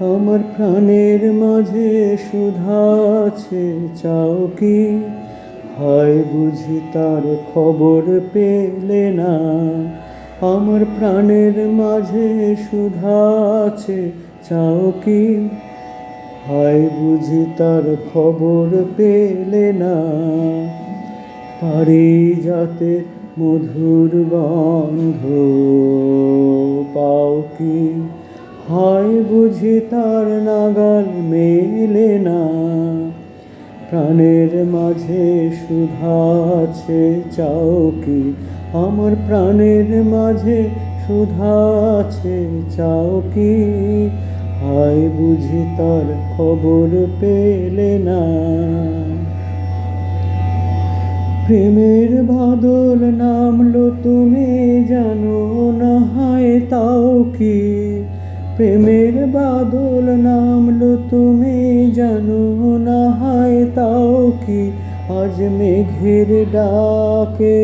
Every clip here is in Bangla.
আমার প্রাণের মাঝে সুধা আছে, চাও কি? হয় বুঝি তার খবর পেলে না। আমার প্রাণের মাঝে সুধা আছে, চাও কি? হয় বুঝি তার খবর পেলে না। পারি যাতে মধুর গন্ধ। হয় বুঝি তার নাগাল মেলে না। প্রাণের মাঝে সুধা আছে, চাও কি? আমার প্রাণের মাঝে সুধা আছে, চাও কি? হয় বুঝি তার খবর পেলে না। প্রেমের বাদল নামলো, তুমি জানো না হায় তাও কি? প্রেমের বাদল নামলো তুমি জানো না হায় তাও কি? আজ মেঘের ডাকে,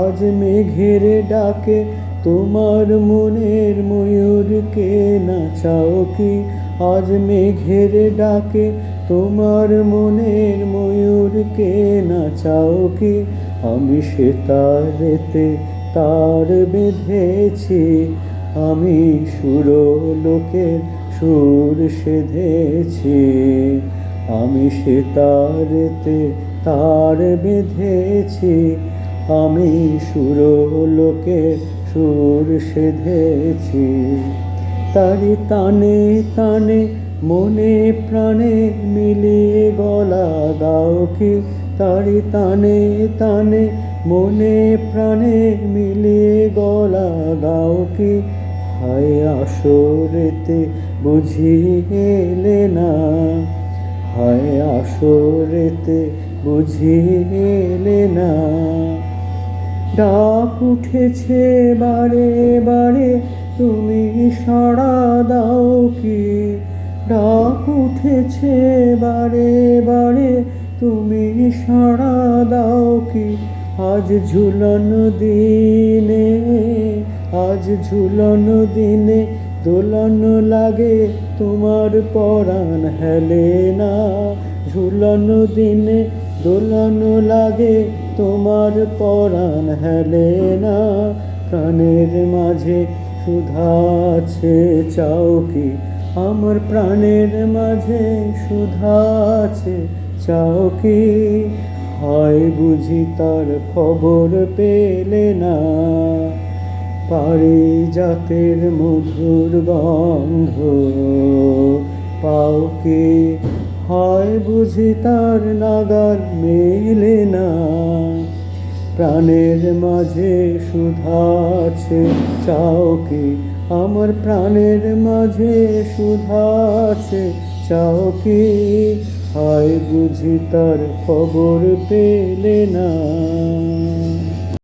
আজ মেঘের ডাকে, তোমার মনের ময়ূরকে নাচাও কি? আজ মেঘের ডাকে, তোমার মনের ময়ূরকে নাচাও কি? আমি সে তারেতে তার বেঁধেছি আমি সুর লোকের সুর সেধেছি, আমি সে তারেতে তার বেঁধেছি, আমি সুর লোকের সুর সেধেছি। তারি তানে তানে মনে প্রাণে মিলিয়ে গলা গাও কি? তারি তানে তানে মনে প্রাণে মিলিয়ে গলা গাও কি? হায় আসরেতে বুঝি এলে না। হায় আসরেতে বুঝি এলে না। ডাক উঠেছে বারে বারে, তুমি সাড়া দাও কি? ডাক উঠেছে বারে বারে, তুমি সাড়া দাও কি? আজ ঝুলন দিনে আজ ঝুলন দিনে দোলন লাগে তোমার পরাণ হেলে না। ঝুলন দিনে দোলন লাগে তোমার পরাণ হেলে না। প্রাণের মাঝে সুধা আছে, চাও কি? আমার প্রাণের মাঝে সুধা আছে, চাও কি? হয় বুঝি তার খবর পেলে না। পারি জাতের মধুর গন্ধ। পাওকে হয় বুঝি তার নাগাল মেলে না। প্রাণের মাঝে সুধা আছে, চাও কি? আমার প্রাণের মাঝে সুধা আছে, চাও কি? হয় বুঝি তার খবর পেলে না।